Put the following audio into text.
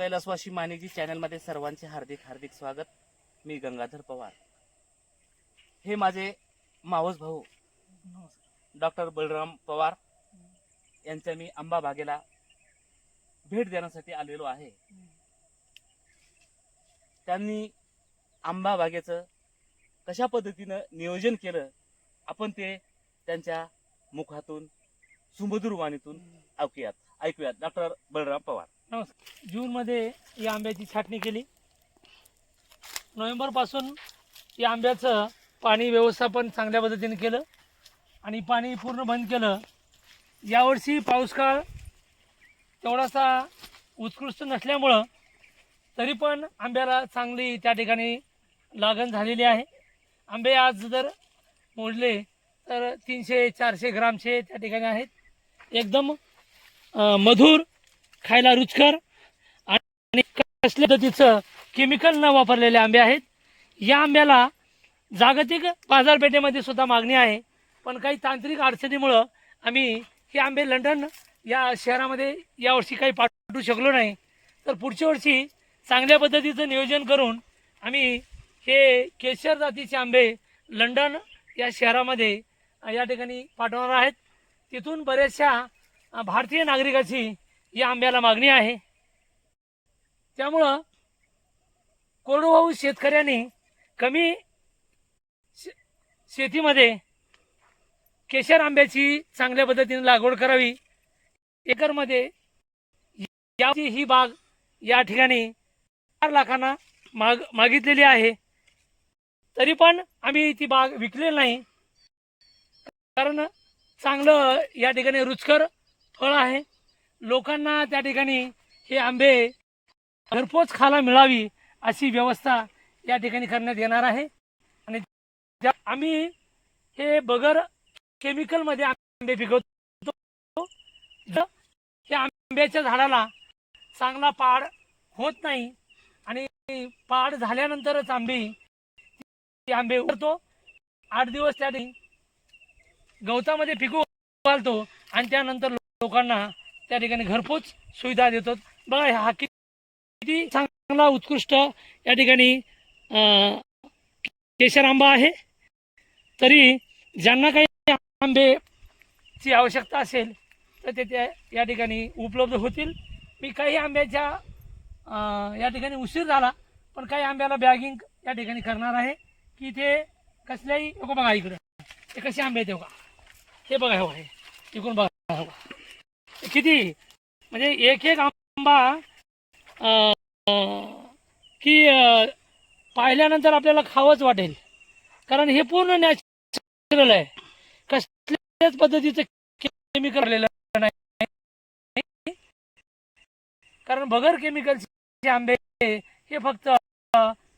कैलासवाशी मानिकजी चॅनलमध्ये सर्वांचे हार्दिक हार्दिक स्वागत. मी गंगाधर पवार. हे माझे मावस भाऊ डॉक्टर बलराम पवार यांच्या मी आंबा बागेला भेट देण्यासाठी आलेलो आहे. त्यांनी आंबा बागेचं कशा पद्धतीनं नियोजन केलं आपण ते त्यांच्या मुखातून सुमधुर वाणीतून ऐकूयात. ऐकूयात. डॉक्टर बलराम पवार. नमस्कार. जूनमध्ये या आंब्याची छाटणी केली. नोव्हेंबरपासून या आंब्याचं पाणी व्यवस्थापन चांगल्या पद्धतीने केलं. आणि पाणी पूर्ण बंद केलं. यावर्षी पाऊस काळ तेवढासा उत्कृष्ट नसल्यामुळं तरी पण आंब्याला चांगली त्या ठिकाणी लागण झालेली आहे. आंबे आज जर मोजले तर तीनशे चारशे ग्रामचे त्या ठिकाणी आहेत. एकदम मधुर खायला रुचकर आणि कसल्या पद्धतीचं केमिकल न वापरलेले आंबे आहेत. या आंब्याला जागतिक बाजारपेठेमध्ये सुद्धा मागणी आहे. पण काही तांत्रिक अडचणीमुळं आम्ही हे आंबे लंडन या शहरामध्ये यावर्षी काही पाठवू शकलो नाही. तर पुढच्या वर्षी चांगल्या पद्धतीचं नियोजन करून आम्ही हे केशर जातीचे आंबे लंडन या शहरामध्ये या ठिकाणी पाठवणार आहेत. तिथून बऱ्याचशा भारतीय नागरिकाची या आंब्याला मागणी आहे. त्यामुळं कोरडवाहू शेतकऱ्यांनी कमी शे- शेतीमध्ये केशर आंब्याची चांगल्या पद्धतीने लागवड करावी. एकरमध्ये या ही बाग या ठिकाणी चार लाखांना माग मागितलेली आहे. तरी पण आम्ही ती बाग विकलेली नाही. कारण चांगलं या ठिकाणी रुचकर फळ आहे. लोकांना त्या ठिकाणी हे आंबे घरपोच खायला मिळावी अशी व्यवस्था या ठिकाणी करण्यात येणार आहे. आणि आम्ही हे बगर केमिकलमध्ये आंबे पिकवतो. ज- हे आंब्याच्या झाडाला चांगला पाड होत नाही आणि पाड झाल्यानंतरच आंबे आंबे उरतो आठ दिवस त्या गवतामध्ये पिकू घालतो आणि त्यानंतर लोकांना त्या ठिकाणी घरपोच सुविधा देतो. बघा हा किती चांगला उत्कृष्ट या ठिकाणी केशर आंबा आहे. तरी ज्यांना काही आंबेची आवश्यकता असेल तर ते त्या या ठिकाणी उपलब्ध होतील. मी काही आंब्याच्या या ठिकाणी उशीर झाला पण काही आंब्याला बॅगिंग या ठिकाणी करणार आहे की ते कसल्याही नको बघा इकडं. ते कसे आंबे आहेत हे बघा. हे बघा हे बघा हे इकडून बघा बघा. किती? म्हणजे एक एक आंबा की पाहिल्यानंतर आपल्याला खावंच वाटेल. कारण हे पूर्ण नॅचरल आहे. कसल्याच पद्धतीचं केमिकल आलेलं नाही. कारण बगर केमिकलचे आंबे हे फक्त